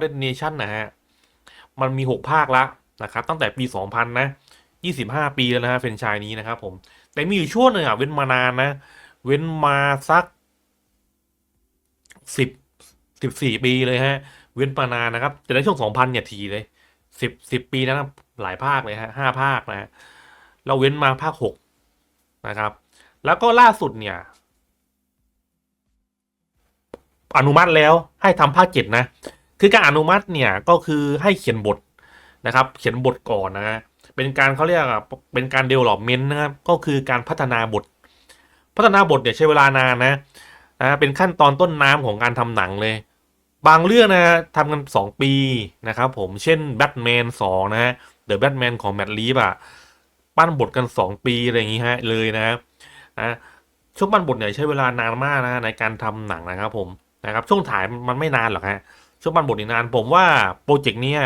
เดนเนชั่นนะฮะ มันมีหกภาคละนะครับ ตั้งแต่ปีสองพันนะยี่สิบห้าปีแล้วนะฮะเฟรนชายนี้นะครับผม แต่มีอยู่ช่วงหนึ่งอะ เว้นมานานนะ เว้นมาสักสิบสิบสี่ปีเลยฮะ เว้นมานานนะครับ แต่ในช่วงสองพันเนี่ยทีเลยสิบสิบปีนะหลายภาคเลยฮะห้าภาคนะฮะ เราเว้นมาภาคหกนะครับ แล้วก็ล่าสุดเนี่ยอนุมัติแล้วให้ทำภาคเจ็ดนะ คือการอนุมัติเนี่ยก็คือให้เขียนบทนะครับ เขียนบทก่อนนะฮะเป็นการเขาเรียกเป็นการ development นะครับก็คือการพัฒนาบท พัฒนาบทเนี่ยใช้เวลานานนะนะเป็นขั้นตอนต้นน้ำของการทำหนังเลย บางเรื่องนะทำกันสองปีนะครับผมเช่นแบทแมนสองนะฮะเดอะแบทแมนของแมดลีฟอะปั้นบทกันสองปีอะไรอย่างงี้ฮะเลยนะนะช่วงปั้นบทเนี่ยใช้เวลานานมากนะในการทำหนังนะครับผมนะครับช่วงถ่ายมันไม่นานหรอกฮะ ช่วงปันบทอีกนาน ผมว่าโปรเจกต์นี้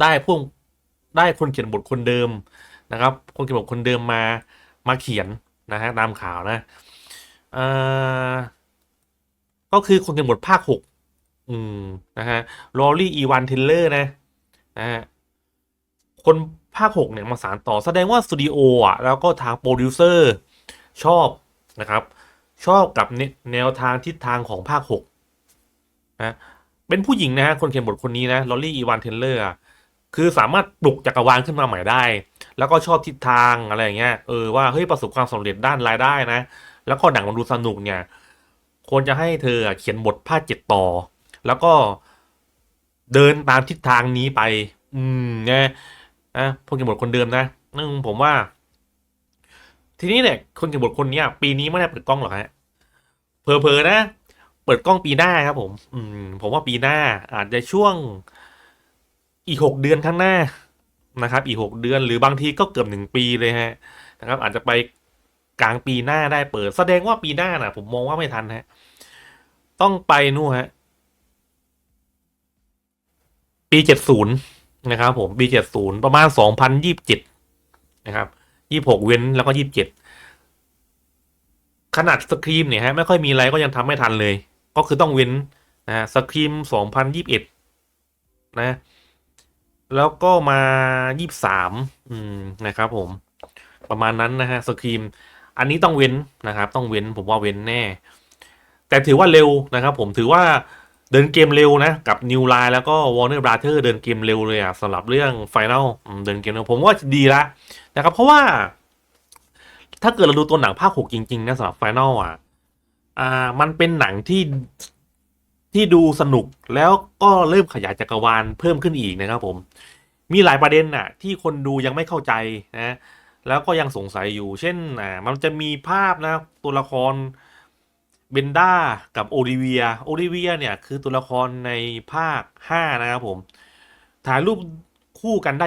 ได้พวกได้คนเขียนบทคนเดิมนะครับ คนเขียนบทคนเดิมมามาเขียนนะฮะตามข่าวนะเออก็คือคนเขียนบทภาคหกอืมนะฮะลอรี่อีวานเทเลอร์นะนะฮะคนภาคหกเนี่ยมาสานต่อแสดงว่าสตูดิโออะแล้วก็ทางโปรดิวเซอร์ชอบนะครับ ชอบกับแนแนวทางทิศทางของภาคหกนะ เป็นผู้หญิงนะฮะคนเขียนบทคนนี้นะลอรี่อีวานเทนเลอร์คือสามารถปลุกจักรวาลขึ้นมาใหม่ได้ แล้วก็ชอบทิศทางอะไรอย่างเงี้ยเออว่าเฮ้ยประสบความสำเร็จด้านรายได้นะ แล้วก็หนังมันดูสนุกเนี่ยควรจะให้เธอเขียนบทภาคเจ็ดต่อ แล้วก็เดินตามทิศทางนี้ไป อืมนะนะคนเขียนบทคนเดิมนะนึงผมว่า ทีนี้เนี่ยคนเขียนบทคนเนี้ย ปีนี้ไม่ได้เปิดกล้องหรอกฮะเพอๆนะ เปิดกล้องปีหน้าครับผม อืม ผมว่าปีหน้า อาจจะช่วงอีกหกเดือนข้างหน้านะครับ อีกหกเดือนหรือบางทีก็เกือบหนึ่งปีเลยฮะ นะครับ อาจจะไปกลางปีหน้าได้เปิด แสดงว่าปีหน้าน่ะ ผมมองว่าไม่ทันฮะ ต้องไปนู่นฮะ ปีเจ็ดศูนย์นะครับ ผมปีเจ็ดศูนย์ประมาณสองพันยี่สิบเจ็ดนะครับยี่หกเว้นแล้วก็ยี่สิบเจ็ดขนาดสครีมเนี่ยฮะไม่ค่อยมีอะไรก็ยังทำไม่ทันเลย ก็คือต้องเว้นนะสครีมสองพันยี่สิบเอ็ดนะ แล้วก็มายี่สามอืมนะครับผม ประมาณนั้นนะฮะสครีม อันนี้ต้องเว้นนะครับ ต้องเว้นผมว่าเว้นแน่ แต่ถือว่าเร็วนะครับ ผมถือว่าเดินเกมเร็วนะ กับ New Line แล้วก็ Warner Brother เดินเกมเร็วเลยอะสำหรับเรื่อง Final เดินเกมเร็วผมว่าดีละนะครับ เพราะว่า ถ้าเกิดเราดูตัวหนังภาคหกจริง ๆ นะสำหรับ Final อะ อ่ามันเป็นหนังที่ที่ดูสนุกแล้วก็เริ่มขยายจักรวาลเพิ่มขึ้นอีกนะครับผม มีหลายประเด็นน่ะ ที่คนดูยังไม่เข้าใจนะแล้วก็ยังสงสัยอยู่ เช่นอ่ามันจะมีภาพนะตัวละครเบนด้ากับโอลิเวียโอลิเวียเนี่ยคือตัวละครในภาคห้านะครับผม ถ่ายรูปคู่กันได้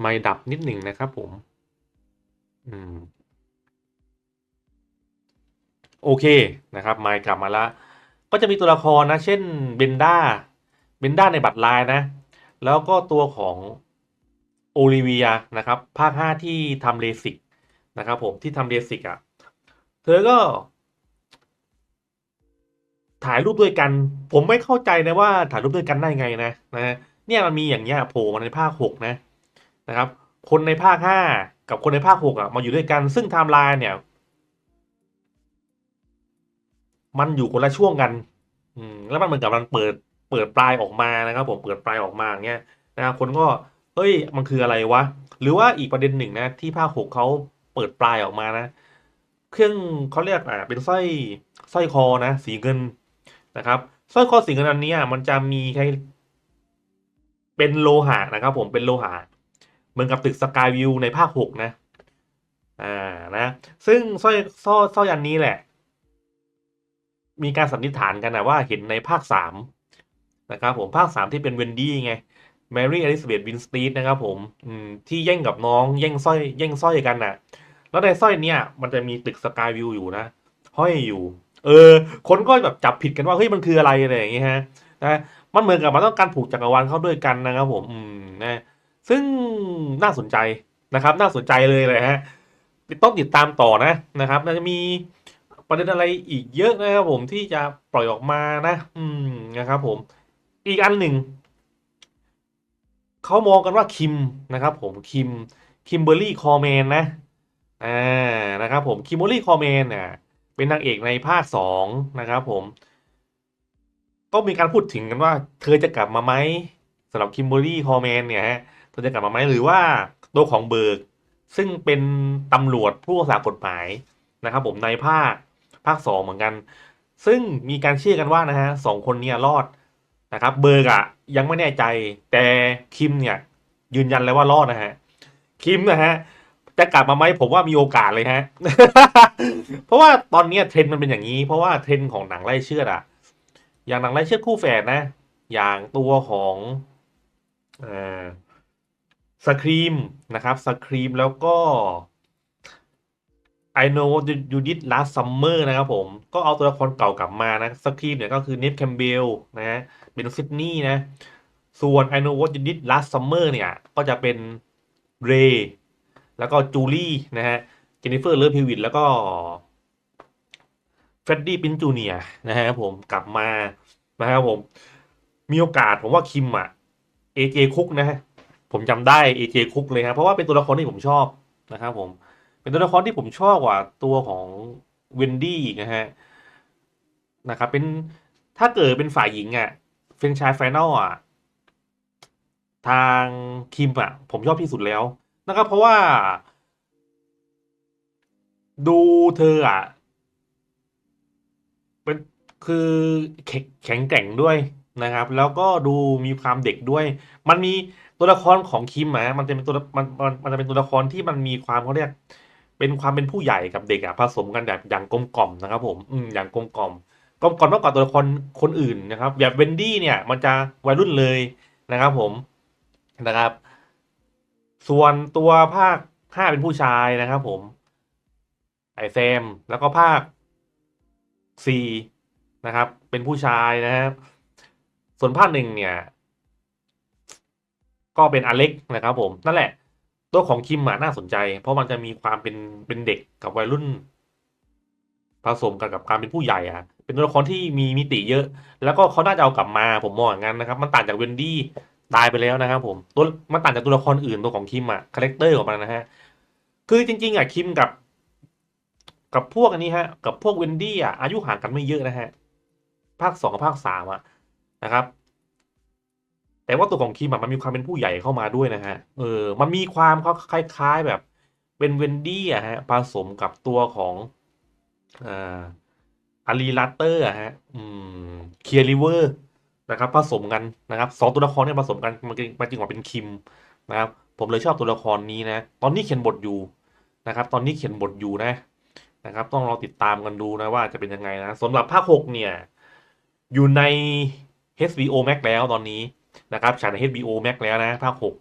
ไม่ดับนิดหนึ่งนะครับผม อืม โอเคนะครับ ไมค์กลับมาล้วก็จะมีตัวละครนะ เช่นเบนด้า เบนด้าในบัตรลายนะ แล้วก็ตัวของโอลิเวียนะครับ ภาคห้าที่ทำเลสิกนะครับผมที่ทำเลสิกอะ เธอก็ ถ่ายรูปด้วยกัน ผมไม่เข้าใจนะว่าถ่ายรูปด้วยกันได้ไงนะนะเนี่ยมันมีอย่างเงี้ยโผล่มาในภาคหกนะ นะครับ คนในภาคห้ากับคนในภาคหกอะมาอยู่ด้วยกัน ซึ่งไทม์ไลน์เนี่ย มันอยู่คนละช่วงกัน อืมแล้วมันเหมือนกับมันเปิดเปิดปลายออกมานะครับ ผมเปิดปลายออกมาอย่างเงี้ยนะครับคนก็เฮ้ยมันคืออะไรวะหรือว่าอีกประเด็นหนึ่งนะที่ภาคหกเขาเปิดปลายออกมานะ เครื่องเขาเรียกอ่าเป็นสร้อยสร้อยคอนะ สีเงินนะครับสร้อยคอสีเงินอันนี้มันจะมีใครเป็นโลหะนะครับ ผมเป็นโลหะ มือนกับตึกสกายวิวในภาคหกนะ อ่า นะ ซึ่งสร้อยสร้อยสร้อยอันนี้แหละ มีการสันนิษฐานกันนะว่าเห็นในภาคสามนะครับผมภาคสามที่เป็นเวนดี้ไงแมรี่อลิซาเบธวินสตีดนะครับผมอืมที่แย่งกับน้องแย่งสร้อยแย่งสร้อยกันน่ะ แล้วในสร้อยเนี่ย มันจะมีตึกสกายวิวอยู่นะ ห้อยอยู่ เออ คนก็แบบจับผิดกันว่าเฮ้ยมันคืออะไรอะไรอย่างเงี้ยฮะ นะ มันเหมือนกับมันต้องการผูกจักรวาลเข้าด้วยกันนะครับผม อืม นะ ซึ่งน่าสนใจนะครับ น่าสนใจเลยเลยฮะต้องติดตามต่อนะนะครับน่าจะมีประเด็นอะไรอีกเยอะนะครับผมที่จะปล่อยออกมานะ อืมนะครับผมอีกอันหนึ่งเขามองกันว่าคิมนะครับ ผมคิมคิมเบอร์รี่คอแมนนะอ่านะครับ ผมคิมเบอร์รี่คอแมนเนี่ยเป็นนางเอกในภาคสองนะครับ ผมก็มีการพูดถึงกันว่า เธอจะกลับมาไหมสำหรับคิมเบอร์รี่คอแมนเนี่ยฮะ จะกลับมาไหมหรือว่าตัวของเบิร์กซึ่งเป็นตำรวจผู้รักษากฎหมายนะครับ ผมในภาคภาคสองเหมือนกัน ซึ่งมีการเชื่อกันว่านะฮะสองคนนี้รอดนะครับ เบิร์กอะยังไม่แน่ใจแต่คิมเนี่ย ยืนยันเลยว่ารอดนะฮะคิมนะฮะจะกลับมาไหมผมว่ามีโอกาสเลยฮะ เพราะว่าตอนนี้เทรนด์มันเป็นอย่างนี้ เพราะว่าเทรนด์ของหนังไล่เชือดอะอย่างหนังไล่เชือดคู่แฝดนะ อย่างตัวของอ่อ สครีมนะครับสครีมแล้วก็ I know you did last summer นะครับผม ก็เอาตัวละครเก่ากลับมานะสครีมเนี่ยก็คือเนฟแคมเบลนะฮะเป็นซิดนีย์นะ ส่วน I know what you did last summer เนี่ย ก็จะเป็นเรย์แล้วก็จูลี่นะฮะเจนนิเฟอร์เลอร์พิวิตแล้วก็เฟรดดี้ปินจูเนียนะฮะผมกลับมานะครับผม มีโอกาสผมว่าคิมอะเอเจคุกนะฮะ ผมจำได้เอเจคุกเลยครับเพราะว่าเป็นตัวละครที่ผมชอบนะครับผมเป็นตัวละครที่ผมชอบกว่าตัวของเวนดี้อีกนะฮะนะครับเป็นถ้าเกิดเป็นฝ่ายหญิงอะเฟนชายไฟนอลอะทางคิมอะ ผมชอบที่สุดแล้วนะครับเพราะว่า ดูเธออะเป็นคือแข็งแกร่งด้วย นะครับ แล้วก็ดูมีความเด็กด้วย มันมีตัวละครของคิมอะมันจะเป็นตัวมันมันมันจะเป็นตัวละครที่มันมีความเขาเรียก เป็นความเป็นผู้ใหญ่กับเด็กอะผสมกันแบบอย่างกลมกล่อมนะครับ ผมอืมอย่างกลมกล่อมกลมกล่อมมากกว่าตัวละครคนอื่นนะครับแบบเวนดี้เนี่ย มันจะวัยรุ่นเลยนะครับ ผมนะครับ ส่วนตัวภาคห้าเป็นผู้ชายนะครับ ผม ไอแซมแล้วก็ภาคสี่นะครับ เป็นผู้ชายนะครับ ส่วนภาคหนึ่งเนี่ย ก็เป็นอเล็กนะครับ ผมนั่นแหละ ตัวของคิมอะน่าสนใจ เพราะมันจะมีความเป็นเป็นเด็กกับวัยรุ่น ผสมกันกับการเป็นผู้ใหญ่อะเป็นตัวละครที่มีมิติเยอะ แล้วก็เขาน่าจะเอากลับมา ผมมองอย่างนั้นนะครับ มันต่างจากเวนดี้ตายไปแล้วนะครับ ผมตัวมันต่างจากตัวละครอื่นตัวของคิมอะคาแรคเตอร์ของมันนะฮะคือจริง ๆอะคิมกับกับพวกอันนี้ฮะ กับพวกเวนดี้อะอายุห่างกันไม่เยอะนะฮะ ภาคสองกับภาคสามอะ นะครับ แต่ว่าตัวของคิมอะมันมีความเป็นผู้ใหญ่เข้ามาด้วยนะฮะ เออ มันมีความเขาคล้ายๆแบบเป็นเวนดี้อะฮะผสมกับตัวของอ่าอารีลัตเตอร์อะฮะ อืมเคียริเวอร์นะครับผสมกันนะครับสองตัวละครเนี่ยผสมกันมันจึงมันจึงออกเป็นคิมนะครับ ผมเลยชอบตัวละครนี้นะ ตอนนี้เขียนบทอยู่นะครับ ตอนนี้เขียนบทอยู่นะนะครับ ต้องรอติดตามกันดูนะว่าจะเป็นยังไงนะสำหรับภาคหกเนี่ย อยู่ใน HBO Max แล้วตอนนี้นะครับฉายใน HBO Max แล้วนะภาคหก